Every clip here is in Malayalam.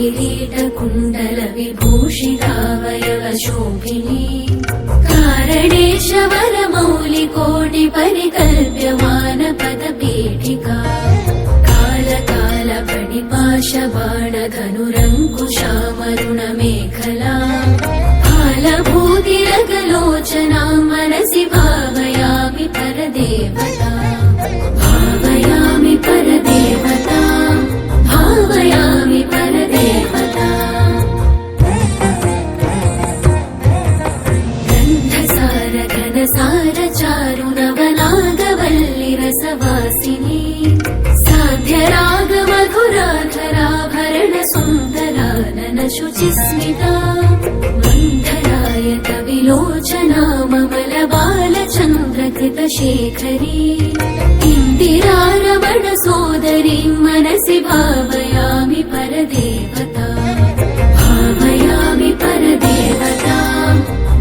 किरीटकुण्डलविभूषितावयवशोभिनी कारणेशवरमौलिकोटिपरिकल्प्यमानपदपीठिका कालकालपणिपाशबाणधनुरङ्कुशामरुणमेखला शुचिस्मिता मन्थराय कविलोचना ममल बालचन्द्रकृतशेखरी इन्दिरारमण सोदरीं मनसि भावयामि परदेवता। भावयामि परदेवता।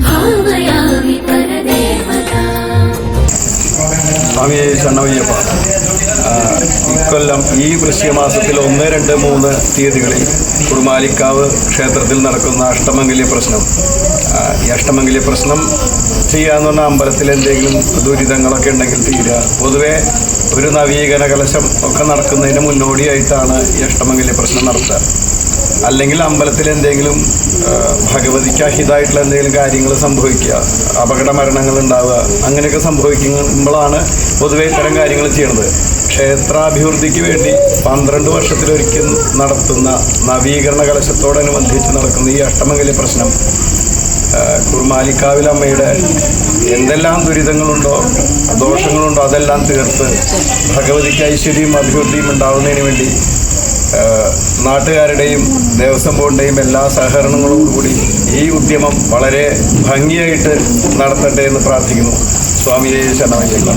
भावयामि परदेवता। स्वामी ഇക്കൊല്ലം ഈ വൃശ്യമാസത്തിൽ ഒന്ന് രണ്ട് മൂന്ന് തീയതികളിൽ കുടുമാലിക്കാവ് ക്ഷേത്രത്തിൽ നടക്കുന്ന അഷ്ടമംഗല്യ പ്രശ്നം. ഈ അഷ്ടമംഗല്യ പ്രശ്നം ചെയ്യാന്ന് പറഞ്ഞാൽ അമ്പലത്തിൽ എന്തെങ്കിലും ദുരിതങ്ങളൊക്കെ ഉണ്ടെങ്കിൽ തീരുക. പൊതുവേ ഒരു നവീകരണ കലശം ഒക്കെ നടക്കുന്നതിന് മുന്നോടിയായിട്ടാണ് ഈ അഷ്ടമംഗല്യ പ്രശ്നം നടത്തുക. അല്ലെങ്കിൽ അമ്പലത്തിൽ എന്തെങ്കിലും ഭഗവതിക്ക് അഹിതമായിട്ടുള്ള എന്തെങ്കിലും കാര്യങ്ങൾ സംഭവിക്കുക അപകട മരണങ്ങൾ ഉണ്ടാവുക അങ്ങനെയൊക്കെ സംഭവിക്കുമ്പോഴാണ് പൊതുവേ ഇത്തരം കാര്യങ്ങൾ ചെയ്യുന്നത് ക്ഷേത്രാഭിവൃദ്ധിക്ക് വേണ്ടി പന്ത്രണ്ട് വർഷത്തിലൊരിക്കൽ നടത്തുന്ന നവീകരണ കലശത്തോടനുബന്ധിച്ച് നടക്കുന്ന ഈ അഷ്ടമംഗലി പ്രശ്നം കുർമാലിക്കാവിലമ്മയുടെ എന്തെല്ലാം ദുരിതങ്ങളുണ്ടോ ദോഷങ്ങളുണ്ടോ അതെല്ലാം തീർത്ത് ഭഗവതിക്ക് ഐശ്വര്യവും അഭിവൃദ്ധിയും ഉണ്ടാവുന്നതിന് വേണ്ടി നാട്ടുകാരുടെയും ദേവസ്വം ബോർഡിന്റെയും എല്ലാ സഹകരണങ്ങളോടുകൂടി ഈ ഉദ്യമം വളരെ ഭംഗിയായിട്ട് നടത്തട്ടെ എന്ന് പ്രാർത്ഥിക്കുന്നു. സ്വാമിയെ ശരണമയ്യപ്പ.